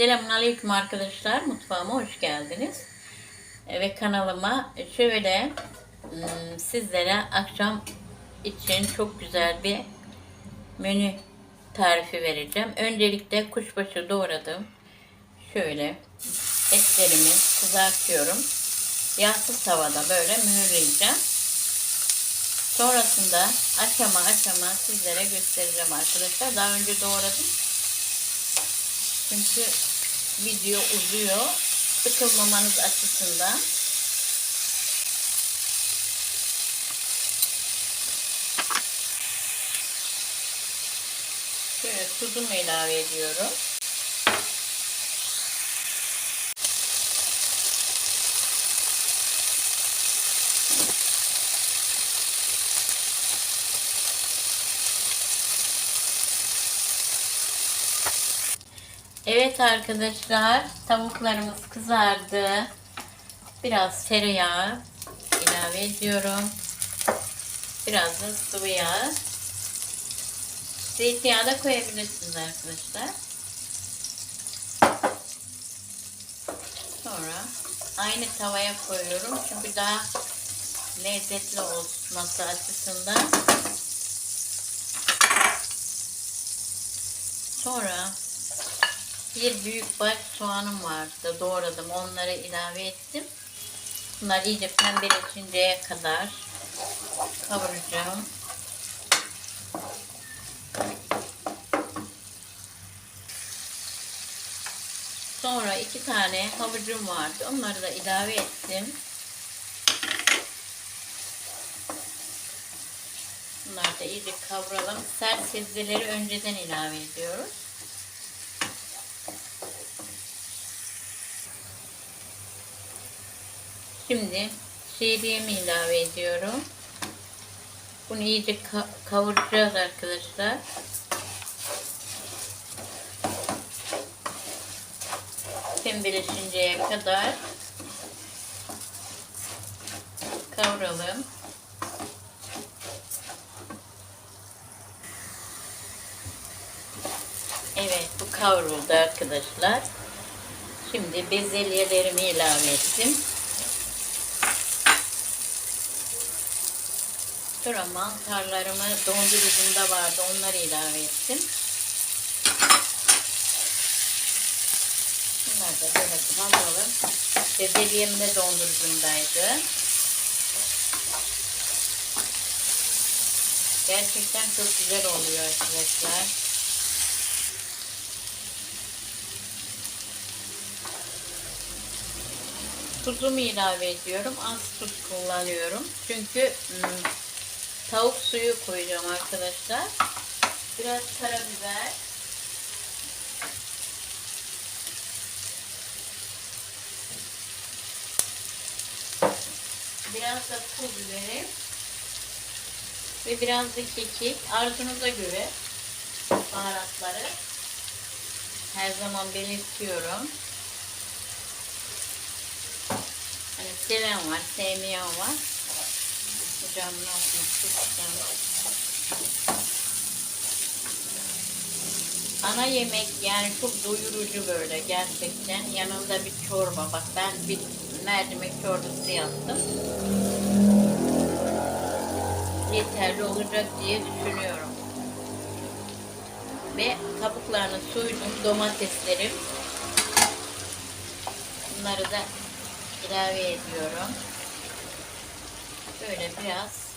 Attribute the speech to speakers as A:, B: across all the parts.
A: Selamünaleyküm arkadaşlar. Mutfağıma hoş geldiniz. E, Ve kanalıma şöyle hmm, sizlere akşam için çok güzel bir menü tarifi vereceğim. Öncelikle kuşbaşı doğradım. Şöyle etlerimi kızartıyorum. Yağsız tavada böyle mühürleyeceğim. Sonrasında aşama aşama sizlere göstereceğim arkadaşlar. Daha önce doğradım. Çünkü video uzuyor. Sıkılmamanız açısından. Şöyle tuzumu ilave ediyorum. Evet arkadaşlar tavuklarımız kızardı. Biraz tereyağı ilave ediyorum. Biraz da sıvı yağ. Zeytinyağı da koyabilirsiniz arkadaşlar. Sonra aynı tavaya koyuyorum. Çünkü daha lezzetli olması açısından. Sonra bir büyük baş soğanım vardı. Doğradım. Onları ilave ettim. Bunlar iyice pembeleşinceye kadar kavuracağım. Sonra iki tane havucum vardı. Onları da ilave ettim. Bunları da iyice kavuralım. Sert sebzeleri önceden ilave ediyoruz. Şimdi şehriyemi ilave ediyorum. Bunu iyice ka- kavuracağız arkadaşlar. Pembeleşinceye kadar kavuralım. Evet bu kavruldu arkadaşlar. Şimdi bezelyelerimi ilave ettim. Sonra mantarlarımı dondurucumda vardı. Onları ilave ettim. Bunlar da böyle kavuralım. Bezelyem de dondurucumdaydı. Gerçekten çok güzel oluyor arkadaşlar. Tuzumu ilave ediyorum. Az tuz kullanıyorum. Çünkü hmm, tavuk suyu koyacağım arkadaşlar. Biraz karabiber. Biraz da pul biberi. Ve biraz da kekik. Arzunuza göre baharatları her zaman belirtiyorum. Hani seven var, sevmeyen var. Ocağımın altını. Ana yemek yani çok doyurucu böyle gerçekten. Yanında bir çorba. Bak ben bir mercimek çorbası yaptım. Yeterli olacak diye düşünüyorum. Ve kabuklarını soydum domateslerim. Bunları da ilave ediyorum. Böyle biraz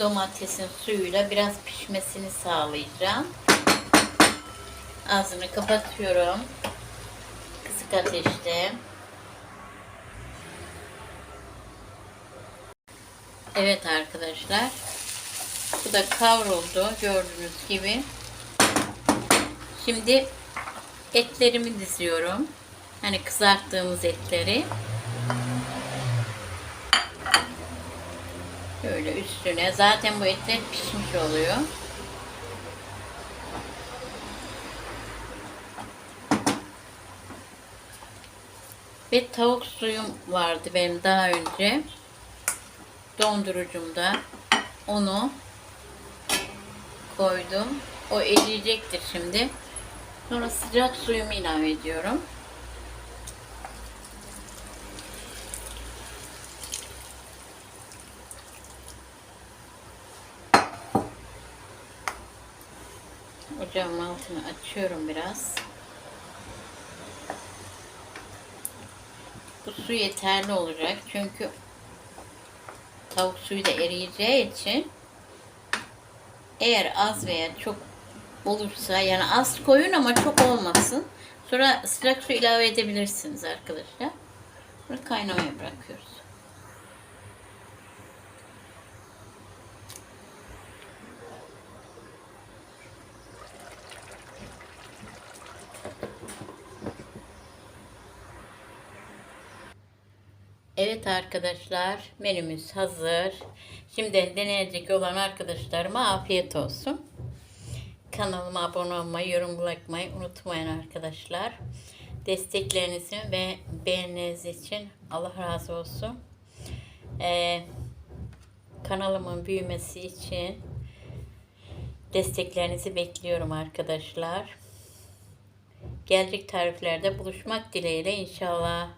A: domatesin suyuyla biraz pişmesini sağlayacağım. Ağzını kapatıyorum. Kısık ateşte. Evet arkadaşlar. Bu da kavruldu gördüğünüz gibi. Şimdi etlerimi diziyorum. Hani kızarttığımız etleri. Böyle üstüne. Zaten bu etler pişmiş oluyor. Ve tavuk suyum vardı benim daha önce. Dondurucumda. Onu koydum. O eriyecektir şimdi. Sonra sıcak suyumu ilave ediyorum. Ocağın altını açıyorum biraz. Bu su yeterli olacak çünkü tavuk suyu da eriyeceği için eğer az veya çok olursa yani az koyun ama çok olmasın. Sonra sıcak su ilave edebilirsiniz arkadaşlar. Bunu kaynamaya bırakıyoruz. Evet arkadaşlar menümüz hazır. Şimdi deneyecek olan arkadaşlarıma afiyet olsun. Kanalıma abone olmayı, yorum bırakmayı unutmayın arkadaşlar. Destekleriniz ve beğeniniz için Allah razı olsun. Ee, kanalımın büyümesi için desteklerinizi bekliyorum arkadaşlar. Gelecek tariflerde buluşmak dileğiyle inşallah.